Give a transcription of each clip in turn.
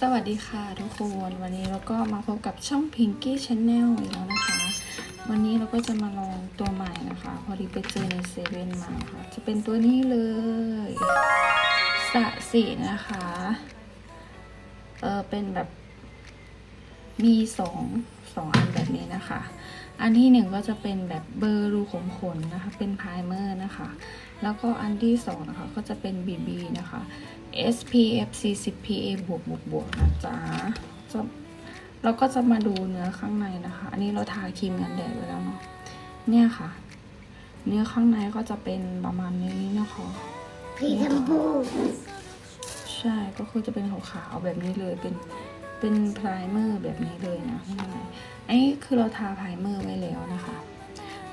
สวัสดีค่ะทุกคนวันนี้เราก็มาพบกับช่อง Pinky Channel อีกแล้วนะคะ วันนี้เราก็จะมาลองตัวใหม่นะคะ พอดีไปเจอในเซเว่นมาค่ะ จะเป็นตัวนี้เลยสะสีนะคะเออเป็นแบบมีสองสองอันแบบนี้นะคะ อันที่หนึ่งก็จะเป็นแบบเบอร์รูขมขนนะคะ เป็นไพรเมอร์นะคะ แล้วก็อันที่สองนะคะก็จะเป็น BB นะคะ SPF 40 PA บวกบวกบวกนะจ๊ะจะเราก็จะมาดูเนื้อข้างในนะคะ อันนี้เราทาครีมกันแดดไว้แล้วเนาะ เนี่ยค่ะ เนื้อข้างในก็จะเป็นประมาณนี้นะคะสีชมพูใช่ ก็คือจะเป็นขาวๆแบบนี้เลย เป็น เป็นไพรเมอร์แบบนี้เลยนะข้างในอันนี้คือเราทาไพรเมอร์ไว้แล้วนะคะ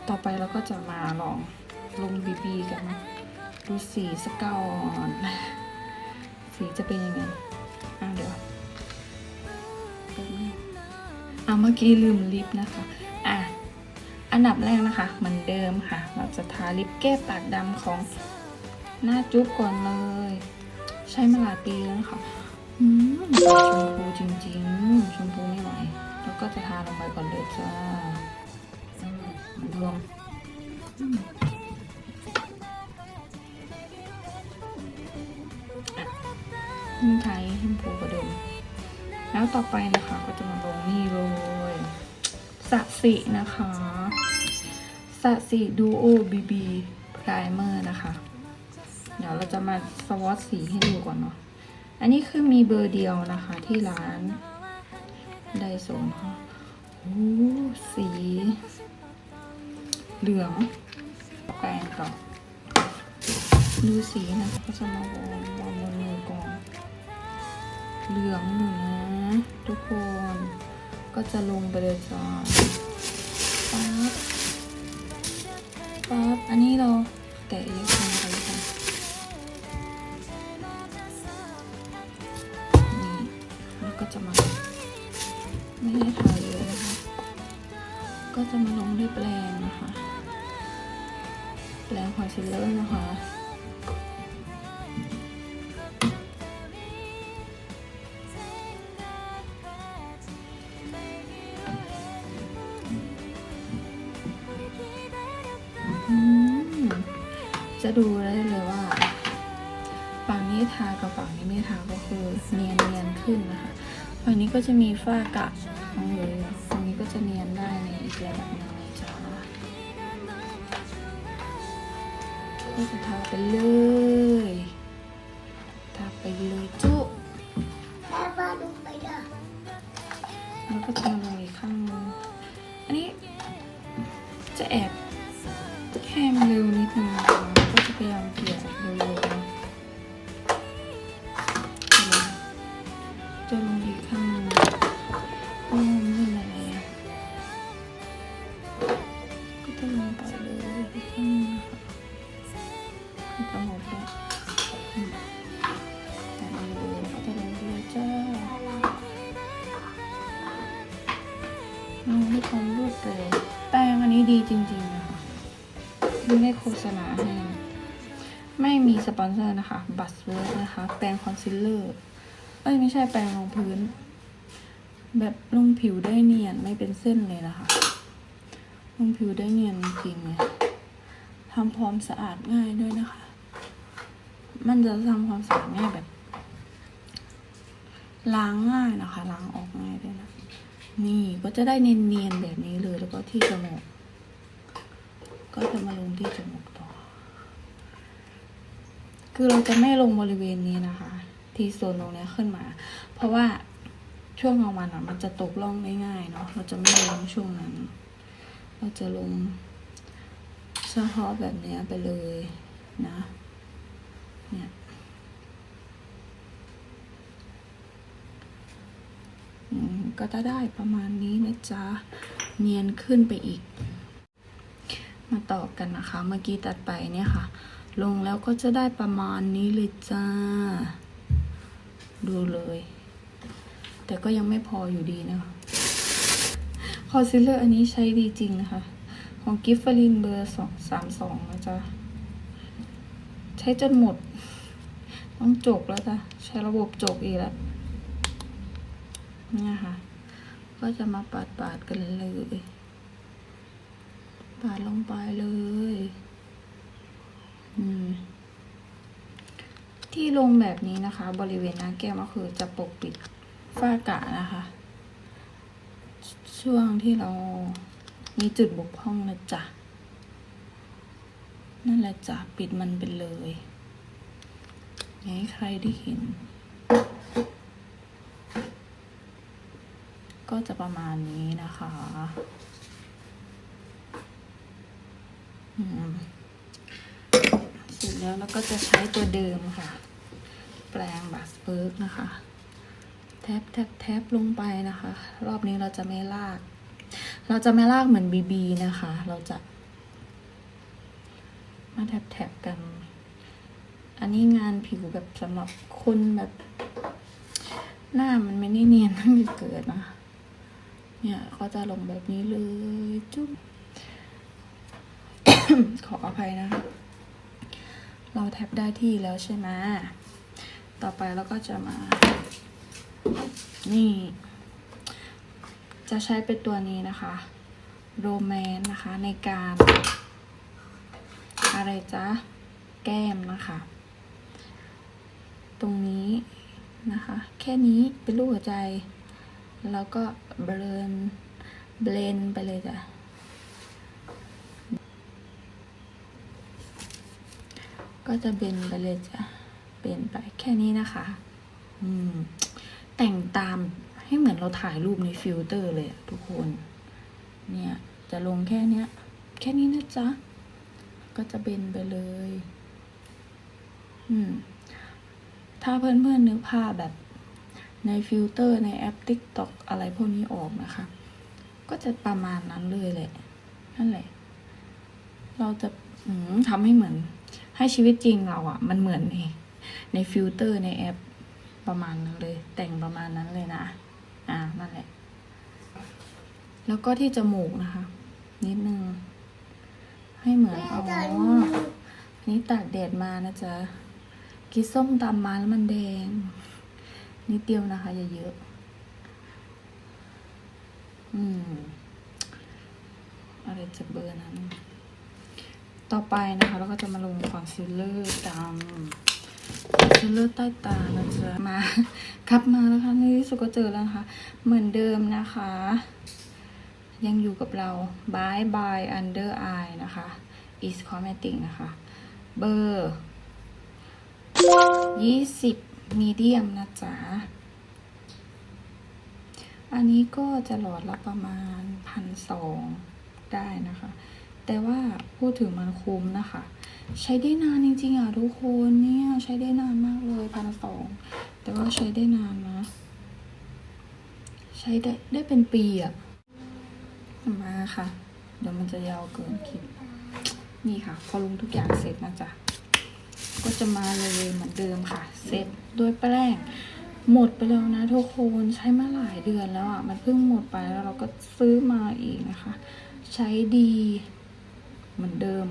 ต่อไปเราก็จะมาลองลงบีบีกัน ดูสีสกก่อนสีจะเป็นยังไงอะเดี๋ยวแป๊บนึงอะเมื่อกี้ลืมลิปนะคะอะอันดับแรกนะคะเหมือนเดิมค่ะ เราจะทาลิปแก้ปากดำของหน้าจุ๊บก่อนเลย ใช้มาหลายปีแล้วนะคะ ชมพูจริงๆ ชมพูไม่ไหว แล้วก็จะทาลงไปก่อนเลยจ้ารวมอะนี่ใช้ชมพูกว่าเดิมแล้วต่อไปนะคะก็จะมาลงนี่เลยสะสีนะคะสะสีดูโอบีบีไพรเมอร์นะคะ เดี๋ยวเราจะมาสวอตสีให้ดูก่อนเนาะ อันนี้คือมีเบอร์เดียวนะคะที่ร้านไดโซนะคะโอ้สี เหลืองแปรงต่อนดูสีนะคะก็จะมาวอร์มวอร์มบนมือก่อน เหลืองหนึ่งนะทุกคนก็จะลงไปเลยจ้าปั๊บปั๊บอันนี้เราแตะเยอะลงไปค่ะ จะมาไม่ได้ทาเยอะนะคะ ก็จะมาลงด้วยแปรงนะคะ แปรงคอนซีลเลอร์นะคะจะดูได้เลยว่าฝั่งนี้ทากับฝั่งนี้ไม่ทาก็คือเนียนเนียนขึ้นนะคะ ฝั่งนี้ก็จะมีฝ้ากะของเหลยฝั่งนี้ก็จะเนียนได้ในอีกระดับหนึงเลยจ้าก็จะทาไปเลย ทาไปเลยจ้ะ ต่เอาเลยก็จะลงไปเลยจ้างให้ความรวดเร็วแป้งอันนี้ดีจริงๆนะคะไม่ได้โฆษณาให้ ไม่มีสปอนเซอร์นะคะ บัสเวิร์กนะคะ แปรงคอนซีลเลอร์ เอ้ย ไม่ใช่แปรงรองพื้น แบบลงผิวได้เนียนไม่เป็นเส้นเลยนะคะ ลงผิวได้เนียนจริงเลยทำความสะอาดง่ายด้วยนะคะ มันจะทำความสะอาดง่ายแบบ ล้างง่ายนะคะ ล้างออกง่ายด้วยนะ นี่ก็จะได้เนียนๆแบบนี้เลยแล้วก็ที่จมูกก็จะมาลงที่จมูกต่อ คือเราจะไม่ลงบริเวณนี้นะคะ ที่โซนตรงนี้ขึ้นมา เพราะว่าช่วงกลางวันอะมันจะตกล่องง่ายๆเนาะเราจะไม่ลงช่วงนั้น เราจะลงเฉพาะแบบนี้ไปเลยนะ เนี่ยก็จะได้ประมาณนี้นะจ๊ะ เนียนขึ้นไปอีก มาต่อกันนะคะ เมื่อกี้ตัดไปเนี่ยค่ะ ลงแล้วก็จะได้ประมาณนี้เลยจ้า ดูเลย แต่ก็ยังไม่พออยู่ดีนะคะคอนซีลเลอร์อันนี้ใช้ดีจริงนะคะ ของกิฟฟลินเบอร์สองสามสองนะจ๊ะ ใช้จนหมด ต้องจกแล้วจ้ะใช้ระบบจกอีกแล้วเนี่ยค่ะ ก็จะมาปาดปาดๆกันเลยปาดลงไปเลยอืมที่ลงแบบนี้นะคะ บริเวณหน้าแก้มก็คือจะปกปิดฝ้ากระนะคะ ช่วงที่เรามีจุดบกพร่องนะจ๊ะนั่นแหละจ้ะปิดมันไปเลย ให้ใครได้เห็น ก็จะประมาณนี้นะคะอืมเสร็จแล้วเราก็จะใช้ตัวเดิมค่ะ แปรงบัสเบิร์กนะคะ แทบแทบแทบลงไปนะคะ รอบนี้เราจะไม่ลาก เราจะไม่ลากเหมือนบีบีนะคะ เราจะ มาแทบแทบกัน อันนี้งานผิวแบบสำหรับคนแบบ หน้ามันไม่ได้เนียนตั้งแต่เกิดนะเนี่ยเขาจะลงแบบนี้เลยจุ๊บขออภัยนะคะเราแท็บได้ที่แล้วใช่ไหมต่อไปเราก็จะมา นี่ จะใช้เป็นตัวนี้นะคะโรแมนนะคะในการ อะไรจ๊ะ แก้มนะคะ ตรงนี้นะคะ แค่นี้เป็นรูปหัวใจ แล้วก็เบลนเบลนไปเลยจ้ะก็จะเบนไปเลยจ้ะเบนไปแค่นี้นะคะ อืม แต่งตามให้เหมือนเราถ่ายรูปในฟิลเตอร์เลยอะทุกคน เนี่ย จะลงแค่เนี้ย แค่นี้นะจ๊ะ ก็จะเบนไปเลย อืม ถ้าเพื่อนๆนึกภาพแบบในฟิลเตอร์ในแอป TikTok อะไรพวกนี้ออกนะคะ ก็จะประมาณนั้นเลยแหละ นั่นแหละ เราจะอืมทำให้เหมือน ให้ชีวิตจริงเราอะ่ะ มันเหมือนในในฟิลเตอร์ในแอปประมาณนั้นเลย แต่งประมาณนั้นเลยนะ อ่า นั่นแหละ แล้วก็ที่จมูกนะคะ นิดนึง ให้เหมือนแม่อ๋อจะอันนี้ตากแดดมานะจ๊ะ กินส้มตำมาแล้วมันแดง นิดเดียวนะคะ อย่าเยอะ อืม อะไรจะเบอร์นั้น ต่อไปนะคะ เราก็จะมาลงคอนซีลเลอร์ดำคอนซีลเลอร์ใต้ตานะจ๊ะมาครับมาแล้วค่ะในที่สุดก็เจอแล้วนะคะ เหมือนเดิมนะคะ ยังอยู่กับเรา bye bye under eye นะคะ is cosmetic นะคะ เบอร์ ยี่สิบมีเดียมนะจ๊ะ อันนี้ก็จะหลอดละประมาณพันสองได้นะคะ แต่ว่าพูดถึงมันคุ้มนะคะ ใช้ได้นานจริงๆอะทุกคนเนี่ย ใช้ได้นานมากเลยพันสองแต่ว่าใช้ได้นานนะ ใช้ได้ได้เป็นปีอะ มาค่ะ เดี๋ยวมันจะยาวเกินคลิป นี่ค่ะ พอลงทุกอย่างเสร็จนะจ๊ะ ก็จะมาเลยเหมือนเดิมค่ะ เสร็จด้วยแป้ง หมดไปแล้วนะทุกคนใช้มาหลายเดือนแล้วอะ มันเพิ่งหมดไปแล้วเราก็ซื้อมาอีกนะคะ ใช้ดีเหมือนเดิม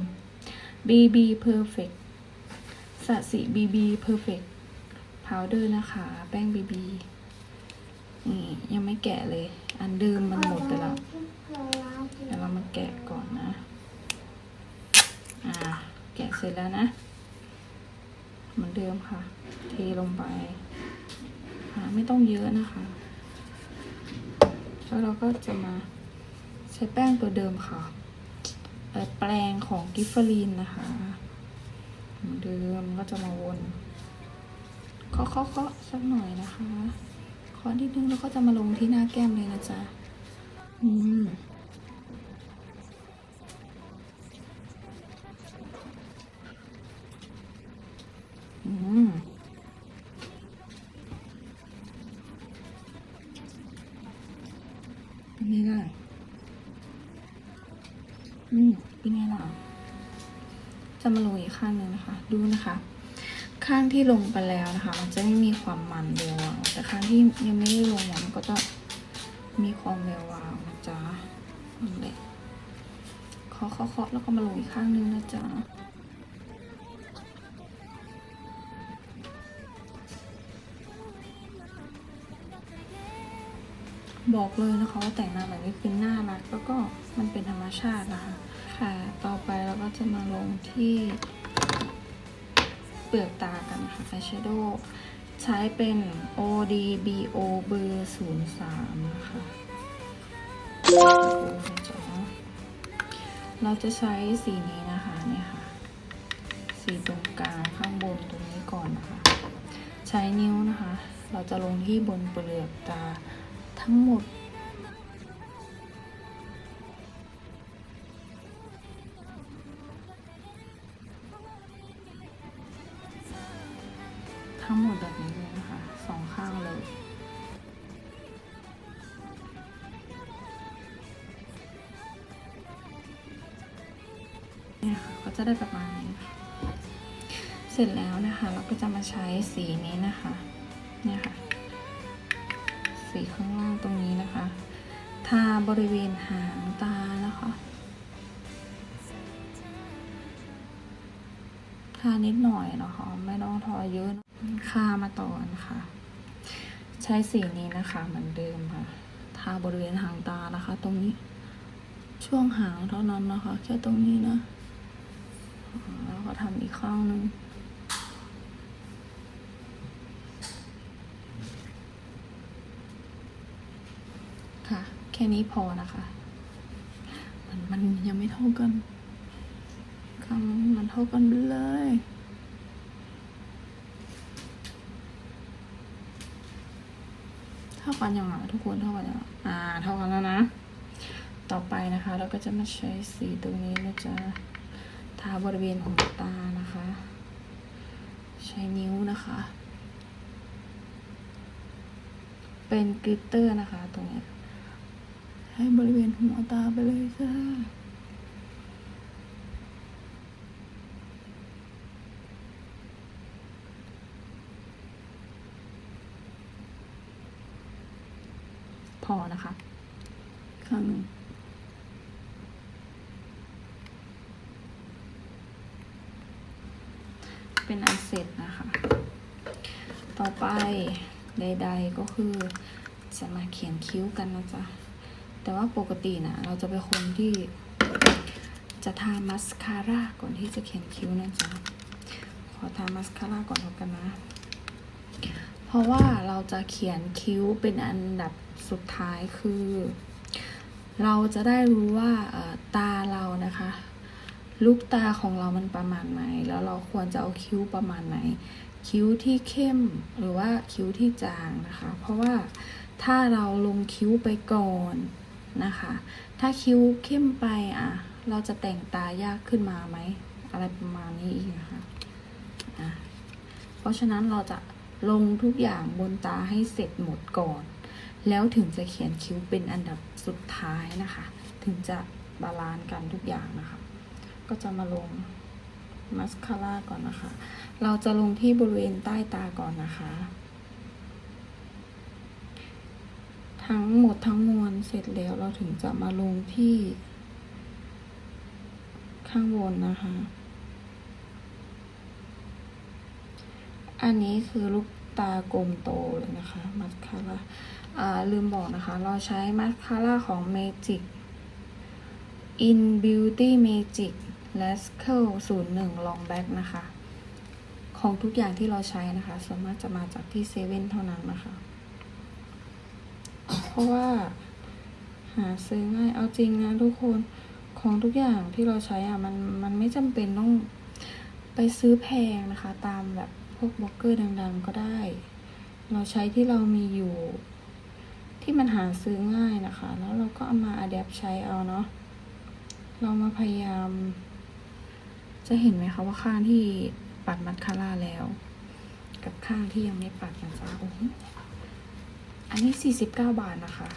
BB Perfect สัสิ BB Perfect Powder นะคะ แป้ง BB นี่ยังไม่แกะเลย อันเดิมมันหมดไปแล้วเดี๋ยวเรามาแกะก่อนนะ อ่า แกะเสร็จแล้วนะ เหมือนเดิมค่ะ เทลงไปอ่าไม่ต้องเยอะนะคะ แล้วเราก็จะมาใช้แป้งตัวเดิมค่ะแปรงของกิฟฟรีนนะคะเหมือนเดิมก็จะมาวนเคาะเคาะเคาะสักหน่อยนะคะเคาะนิดนึงแล้วก็จะมาลงที่หน้าแก้มเลยนะจ๊ะอืม เป็นไงล่ะ อืม เป็นไงล่ะ จะมาลงอีกข้างหนึ่งนะคะ ดูนะคะ ข้างที่ลงไปแล้วนะคะ มันจะไม่มีความมันเวววาวแต่ข้างที่ยังไม่ได้ลงเนี่ยมันก็จะมีความแวววาวนะจ๊ะนั่แหละเคาะเคาะแล้วก็มาลงอีกข้างหนึงนะจ๊ะ บอกเลยนะคะว่าแต่งหน้าแบบนี้คือน่ารักแล้วก็มันเป็นธรรมชาตินะคะ ค่ะ ต่อไปเราก็จะมาลงที่เปลือกตากันนะคะอายแชโดว์ใช้เป็น ODBO เบอร์03 นะคะเราจะใช้สีนี้นะคะเนี่ยค่ะ สีตรงกลางข้างบนตรงนี้ก่อนนะคะ ใช้นิ้วนะคะ เราจะลงที่บนเปลือกตา ทั้งหมด ทั้งหมดแบบนี้เลยนะคะสองข้างเลยเนี่ยค่ะก็จะได้ประมาณนี้เสร็จแล้วนะคะ เราก็จะมาใช้สีนี้นะคะ เนี่ยค่ะ สีข้างล่ง บริเวณหางตานะคะทานิดหน่อยนะคะ ไม่ต้องทาเยอะนะคามาต่อนะคะใช้สีนี้นะคะเหมือนเดิมค่ะ ทาบริเวณหางตานะคะ ตรงนี้ช่วงหางเท่านั้นนะคะ แค่ตรงนี้นะ แล้วก็ทำอีกข้างหนึ่ง ค่ะแค่นี้พอนะคะ มันมันยังไม่เท่ากันคำมันเท่ากันเลยเท่ากันยังไงทุกคนเท่ากันยังอ่า เท่ากันแล้วนะ ต่อไปนะคะ เราก็จะมาใช้สีตรงนี้นะจ๊ะทาบริเวณของตานะคะ ใช้นิ้วนะคะ เป็นกลิตเตอร์นะคะตรงนี้ ให้บริเวณหัวตาไปเลยจ้าพอนะคะข้างหนึ่งเป็นอันเสร็จนะคะ ต่อไปใดๆก็คือจะมาเขียนคิ้วกันนะจ๊ะ แต่ว่าปกตินะเราจะเป็นคนที่จะทามัสคาร่าก่อนที่จะเขียนคิ้วนะจ๊ะ ขอทามัสคาร่าก่อนแล้วกันนะ เพราะว่าเราจะเขียนคิ้วเป็นอันดับสุดท้ายคือ เราจะได้รู้ว่าตาเรานะคะ ลูกตาของเรามันประมาณไหน แล้วเราควรจะเอาคิ้วประมาณไหน คิ้วที่เข้มหรือว่าคิ้วที่จางนะคะ เพราะว่าถ้าเราลงคิ้วไปก่อน นะคะ ถ้าคิ้วเข้มไปอะ เราจะแต่งตายากขึ้นมาไหม อะไรประมาณนี้อีกนะคะอะเพราะฉะนั้นเราจะลงทุกอย่างบนตาให้เสร็จหมดก่อน แล้วถึงจะเขียนคิ้วเป็นอันดับสุดท้ายนะคะ ถึงจะบาลานซ์กันทุกอย่างนะคะ ก็จะมาลงมัสคาร่าก่อนนะคะ เราจะลงที่บริเวณใต้ตาก่อนนะคะ ทั้งหมดทั้งมวลเสร็จแล้วเราถึงจะมาลงที่ ข้างบนนะคะ อันนี้คือลูกตากลมโตเลยนะคะมัสคาร่าอ่าลืมบอกนะคะ เราใช้มัสคาร่าของ Magic In Beauty Magic l a s c a l 01 Long Back นะคะ ของทุกอย่างที่เราใช้นะคะ ส่วนมากจะมาจากที่เซเว่นเท่านั้นนะคะ เพราะว่า หาซื้อง่ายเอาจริงนะทุกคนของทุกอย่างที่เราใช้อะมันมันไม่จำเป็นต้องไปซื้อแพงนะคะ ตามแบบพวกบล็อกเกอร์ดังๆก็ได้ เราใช้ที่เรามีอยู่ ที่มันหาซื้อง่ายนะคะ แล้วเราก็เอามาอัดแอปใช้เอาเนาะเรามาพยายาม จะเห็นไหมคะว่าข้างที่ปัดมัสคาร่าแล้ว กับข้างที่ยังไม่ปัดนะจ๊ะโอ้ อันนี้ 49 บาทนะคะ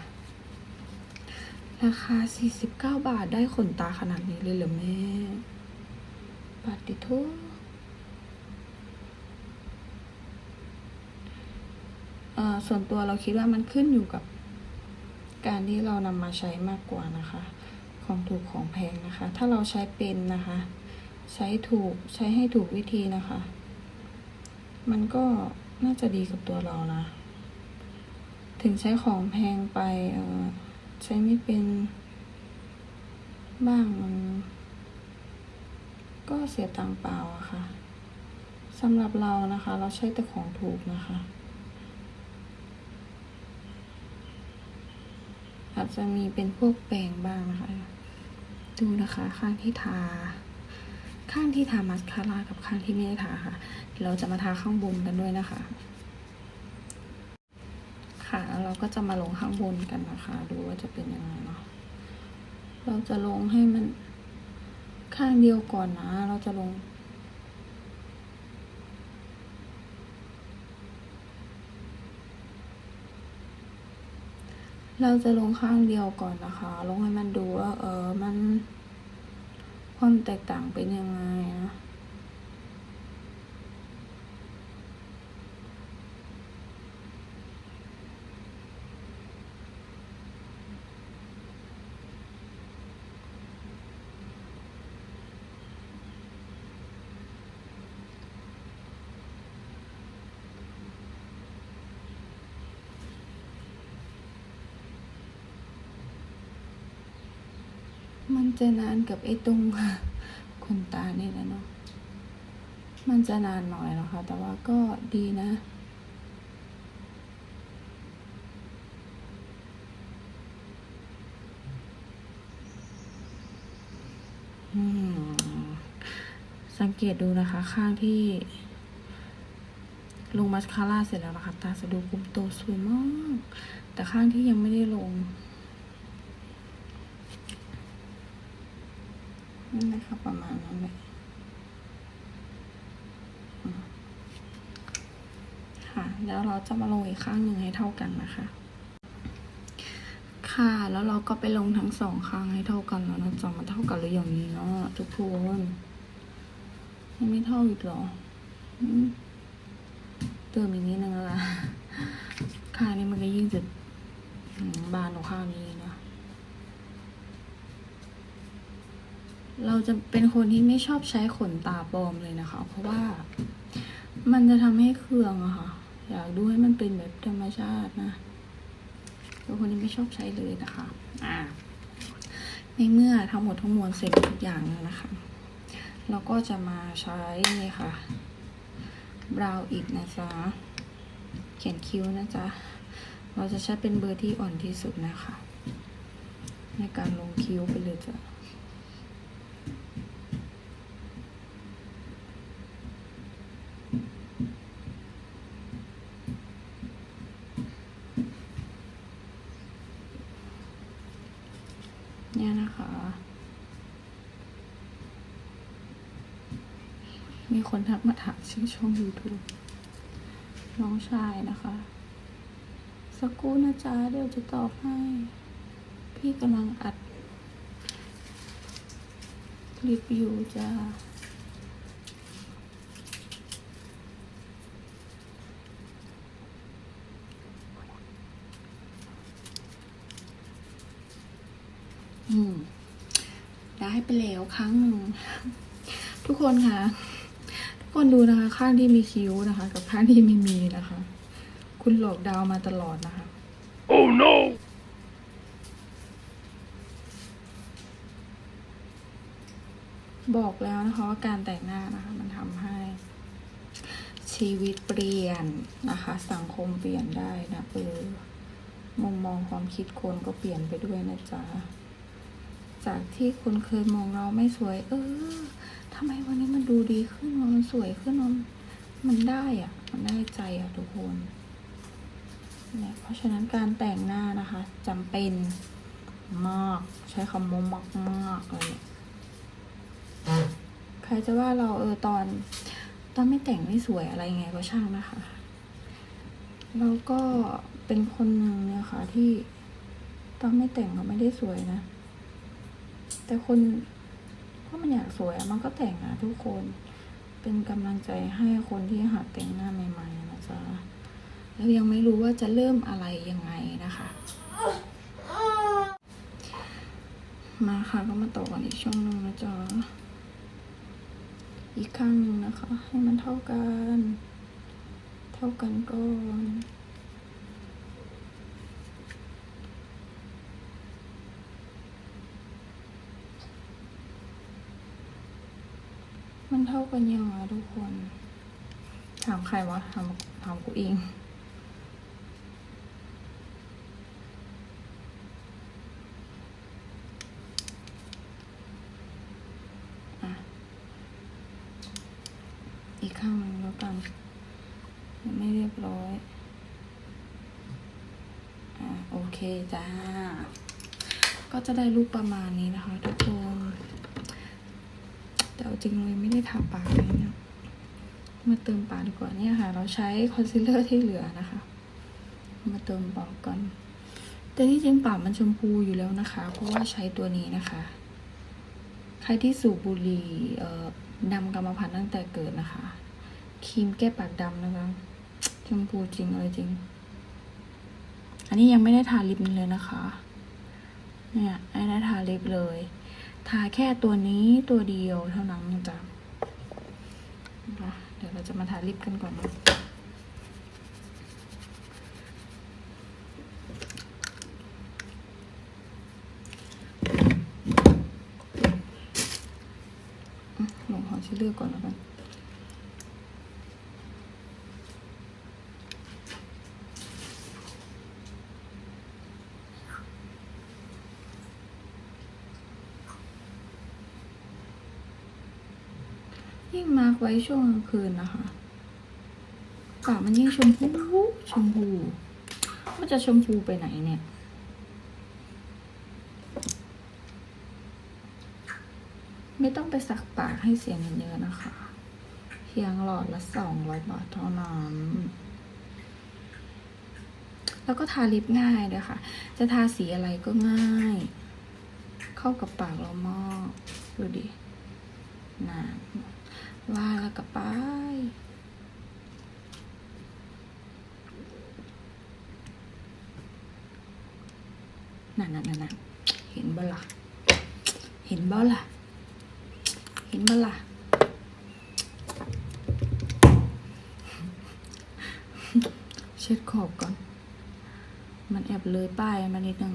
ราคา 49 บาทได้ขนตาขนาดนี้เลยเหรอแม่ปัดดิทุเอ่อส่วนตัวเราคิดว่ามันขึ้นอยู่กับ การที่เรานำมาใช้มากกว่านะคะ ของถูกของแพงนะคะ ถ้าเราใช้เป็นนะคะ ใช้ถูกใช้ให้ถูกวิธีนะคะ มันก็น่าจะดีกับตัวเรานะ ถึงใช้ของแพงไปใช้ไม่เป็นบ้างมันก็เสียตังเปล่าอะค่ะสำหรับเรานะคะ เราใช้แต่ของถูกนะคะ อาจจะมีเป็นพวกแปรงบ้างนะคะ ดูนะคะข้างที่ทา ข้างที่ทามัสคาร่ากับข้างที่ไม่ได้ทาค่ะ เราจะมาทาข้างบนกันด้วยนะคะ เราก็จะมาลงข้างบนกันนะคะ ดูว่าจะเป็นยังไงเนาะ เราจะลงให้มันข้างเดียวก่อนนะ เราจะลง เราจะลงข้างเดียวก่อนนะคะ ลงให้มันดูว่าเออมันความแตกต่างเป็นยังไงนะ มัน จะนานกับไอ้ตรงขนตาเนี่แหละเนาะ มันจะนานหน่อยนะคะ แต่ว่าก็ดีนะ สังเกตดูนะคะ ข้างที่ ลงมัสคาร่าเสร็จแล้วนะคะ ตาจะดูกลมโตสวยมาก แต่ข้างที่ยังไม่ได้ลง นั่นะคะประมาณนั้นเลยอืมค่ะ แล้วเราจะมาลงอีกข้างหนึ่งให้เท่ากันนะคะ ค่ะ แล้วเราก็ไปลงทั้งสองข้างให้เท่ากันแล้วนะจ๊ะมันเท่ากันหรืออย่างนี้เนาะทุกคนยังไม่เท่าอีกหรอเติมอีกนิดนึงล้วล่ะขางนี้มันก็ยิ่งจะบานกว่าข้างนี้นะ เราจะเป็นคนที่ไม่ชอบใช้ขนตาปลอมเลยนะคะ เพราะว่ามันจะทำให้เคืองอะค่ะ อยากดูให้มันเป็นแบบธรรมชาตินะเป็นคนที่ไม่ชอบใช้เลยนะคะ อ่า ในเมื่อทั้งหมดทั้งมวลเสร็จทุกอย่างแล้วนะคะ เราก็จะมาใช้นี่ค่ะบราวอีกนะจ๊ะ เขียนคิ้วนะจ๊ะ เราจะใช้เป็นเบอร์ที่อ่อนที่สุดนะคะ ในการลงคิ้วไปเลยจ้ะ เนี่ยนะคะ มีคน ทักมาถามชื่อช่อง YouTube น้องชายนะคะ สักครู่นะจ๊ะเดี๋ยวจะตอบให้ พี่กำลังอัด คลิปอยู่จ้าอืมได้ไปแล้วครั้งหนึ่งทุกคนคะทุก คนดูนะคะ ข้างที่มีคิ้วนะคะ กับข้างที่ไม่มีนะคะ คุณหลอกดาวมาตลอดนะคะ Oh no! บอกแล้วนะคะว่าการแต่งหน้านะคะ มันทำให้ชีวิตเปลี่ยนนะคะ สังคมเปลี่ยนได้นะเออมุมมองความคิดคนก็เปลี่ยนไปด้วยนะจ๊ะ จากที่คนเคยมองเราไม่สวย เออทำไมวันนี้มันดูดีขึ้นมันสวยขึ้นมันมันได้อะมันได้ใจอะทุกคนเนี่ยเพราะฉะนั้นการแต่งหน้านะคะจำเป็นมากใช้คำว่ามากมากเลยใครจะว่าเราเออตอน ตอนไม่แต่งไม่สวยอะไรไงก็ช่างนะคะเราก็เป็นคนหนึ่งเนี่ยค่ะที่ตอนไม่แต่งก็ไม่ได้สวยนะ แต่คน ถ้ามันอยากสวยอะมันก็แต่งนะทุกคน เป็นกำลังใจให้คนที่หัดแต่งหน้าใหม่ๆนะจ๊ะแล้วยังไม่รู้ว่าจะเริ่มอะไรยังไงนะคะ มาค่ะก็มาต่อกันอีกช่วงหนึ่งนะจ๊ะอีกข้างหนึ่งนะคะ ให้มันเท่ากัน เท่ากันก่อน มันเท่ากันยังไงทุกคน ถามใครวะถามถามกูเองอีกข้างนึงแล้วกันยังไม่เรียบร้อย อะโอเคจ้า ก็จะได้รูปประมาณนี้นะคะทุกคน จริงเลยไม่ได้ทาปากเลยเนี่ยมาเติมปากดีกว่าเนี่ยค่ะ เราใช้คอนซีลเลอร์ที่เหลือนะคะ มาเติมปากกันแต่ที่จริงปากมันชมพูอยู่แล้วนะคะ เพราะว่าใช้ตัวนี้นะคะ ใครที่สูบบุหรี่เอ่อดำกรรมพันธุ์ตั้งแต่เกิดนะคะ ครีมแก้ปากดำนะคะ ชมพูจริงเลยจริง อันนี้ยังไม่ได้ทาลิปเลยนะคะ เนี่ยไม่ได้ทาลิปเลย ทาแค่ตัวนี้ตัวเดียวเท่านั้นจ้ะเดี๋ยวเราจะมาทาลิปกันก่อนนะหลงหอชิลเลอร์ก่อนแล้วกัน ยิ่งมาร์ก ไว้ช่วงกลางคืนนะคะปากมันยิ่งชมพูชมพูมันจะชมพูไปไหนเนี่ยไม่ต้องไปสักปากให้เสียเงินเยอะนะคะ เพียงหลอดละสองร้อยบาทเท่านั้น แล้วก็ทาลิปง่ายด้วยค่ะ จะทาสีอะไรก็ง่าย เข้ากับปากเรามาก ดูดิน่ะ ว่าแล้วก็ไปนั่นนั่นนั่นเห็นบ่ล่ะ เห็นบ่ล่ะ เห็นบ่ล่ะ เช็ดขอบก่อน มันแอบเลยป้ายมานิดนึง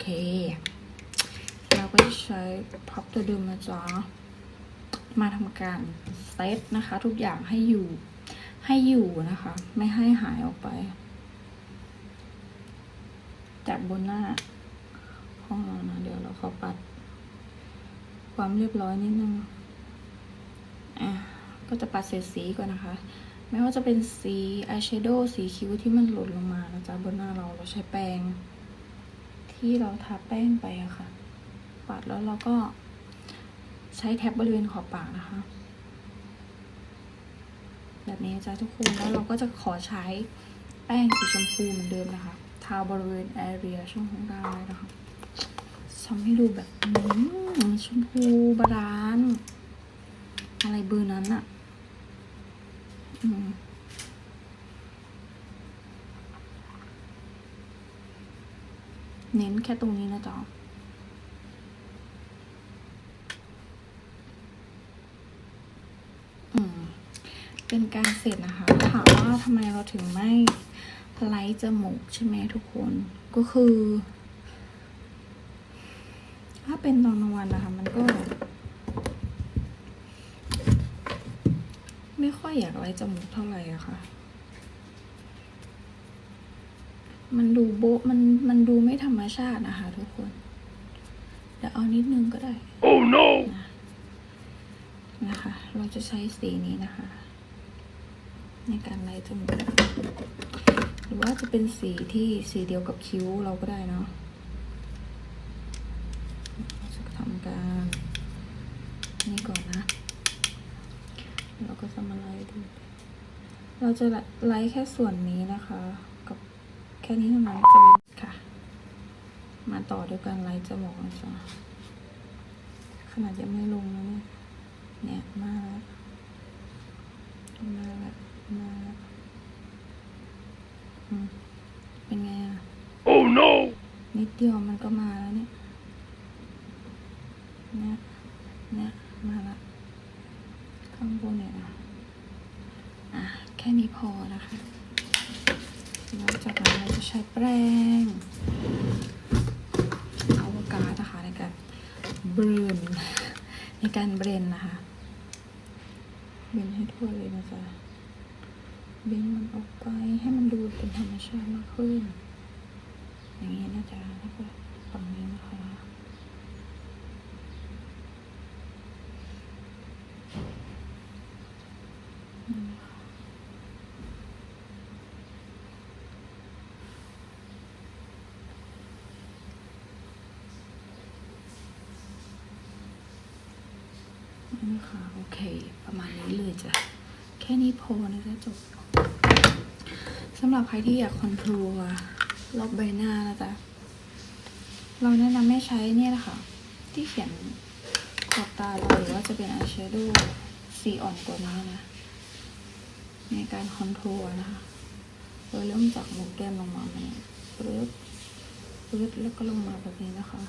เค เราก็จะใช้พับตัวเดิมนะจ๊ะ มาทำการเซตนะคะ ทุกอย่างให้อยู่ ให้อยู่นะคะ ไม่ให้หายออกไป จากบนหน้าห้องเรานะเดี๋ยวเราขอปัด ความเรียบร้อยนิดนึง อะ ก็จะปัดเศษสีก่อนนะคะไม่ว่าจะเป็นสีอายแชโดว์สีคิ้วที่มันหล่นลงมานะจ๊ะบนหน้าเราเราใช้แปรง ที่เราทาแป้งไปอะค่ะ ปัดแล้วเราก็ใช้แท็บบริเวณขอบปากนะคะ แบบนี้จ้ะทุกคนแล้วเราก็จะขอใช้แป้งสีชมพูเหมือนเดิมนะคะ ทาบริเวณแอเรียช่วงของดาวนะคะทำให้ดูแบบอืมชมพูบาดาลอะไรเบอร์นั้นอะอืม เน้นแค่ตรงนี้นะจ๊ะอืมเป็นการเสร็จนะคะ ถามว่าทำไมเราถึงไม่ไลท์จมูกใช่ไหมทุกคน ก็คือ ถ้าเป็นตอนกลางวันนะคะ มันก็ ไม่ค่อยอยากไลท์จมูกเท่าไหร่อะค่ะ มันดูโบ๊ะมันมันดูไม่ธรรมชาตินะคะทุกคนเดี๋ยวเอานิดนึงก็ได้ Oh no! นะคะ เราจะใช้สีนี้นะคะ ในการไล่จมูกหรือว่าจะเป็นสีที่สีเดียวกับคิ้วเราก็ได้เนาะจะทำการนี่ก่อนนะ เราก็จะมาไล่ดู เราจะไล่แค่ส่วนนี้นะคะกับแค่นี้เท่านั้นจะเป็นค่ะ มาต่อด้วยการไล่จมูกนะจ๊ะขนาดยังไม่ลงนะเนี่ยเนี่ยมาแล้วมาแล้วมาแล้วอืมเป็นไงอะ Oh no! นิดเดียวมันก็มาแล้วเนี่ยเนี่ยเนี่ยมาละข้างบนเนี่ยนะอะแค่นี้พอนะคะ แล้วจากนั้นเราจะใช้แป้งอวกาศนะคะในการเบรนในการเบรนนะคะเบนให้ทั่วเลยนะจ๊ะเบนมันออกไปให้มันดูเป็นธรรมชาติมากขึ้น อย่างนี้นะจ๊ะแล้วก็ฝั่งนี้นะคะ นี่นะคะนี่ค่ะ โอเค ประมาณนี้ เลยจ้ะ แค่นี้พอนะจ๊ะจบสำหรับใครที่อยากคอนโทรลรอบใบหน้านะจ๊ะเราแนะนำให้ใช้เนี่ยนะคะที่เขียนขอบตาเราหรือว่าจะเป็นอายแชโดว์สีอ่อนกว่านี้นะ ในการคอนโทรลนะคะโดยเริ่มจากหนูแก้มลงมาเนี่ยปึ๊บปึ๊บแล้วก็ลงมาแบบนี้นะคะ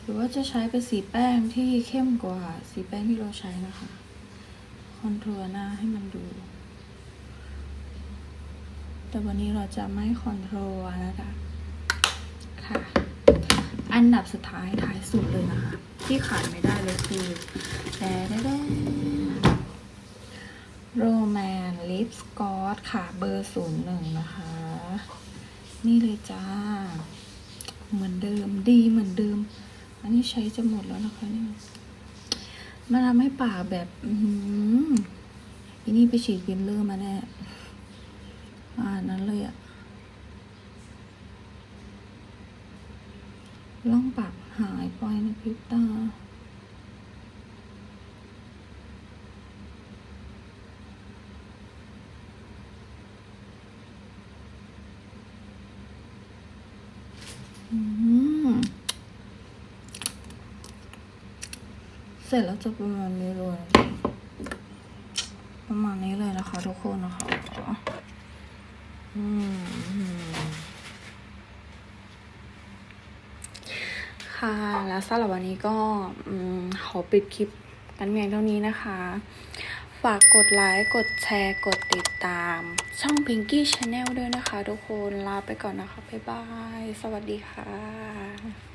หรือว่าจะใช้เป็นสีแป้งที่เข้มกว่าสีแป้งที่เราใช้นะคะ คอนโทรลหน้าให้มันดู แต่วันนี้เราจะไม่คอนโทรลนะคะค่ะ อันดับสุดท้ายท้ายสุดเลยนะคะ ที่ขาดไม่ได้เลยคือแต่โรแมนลิปสกอตค่ะเบอร์ศูนย์หนึ่งนะคะ นี่เลยจ้า เหมือนเดิมดีเหมือนเดิม อันนี้ใช้จะหมดแล้วนะคะเนี่ย มันทำให้ปากแบบอือีนี่ไปฉีดฟิลเลอร์มาแน่อ่านั้นเลยอะล่องปากหายไปในพริบตา อืม เสร็จแล้วจะประมาณนี้เลย ประมาณนี้เลยนะคะ ทุกคนนะคะอืมค่ะแล้วสำหรับวันนี้ก็อขอปิดคลิปกันเพียงเท่านี้นะคะ ฝากกดไลค์ กดแชร์ กดติดตาม ช่อง Pinky Channel ด้วยนะคะ ทุกคน ลาไปก่อนนะคะ บ๊ายบาย สวัสดีค่ะ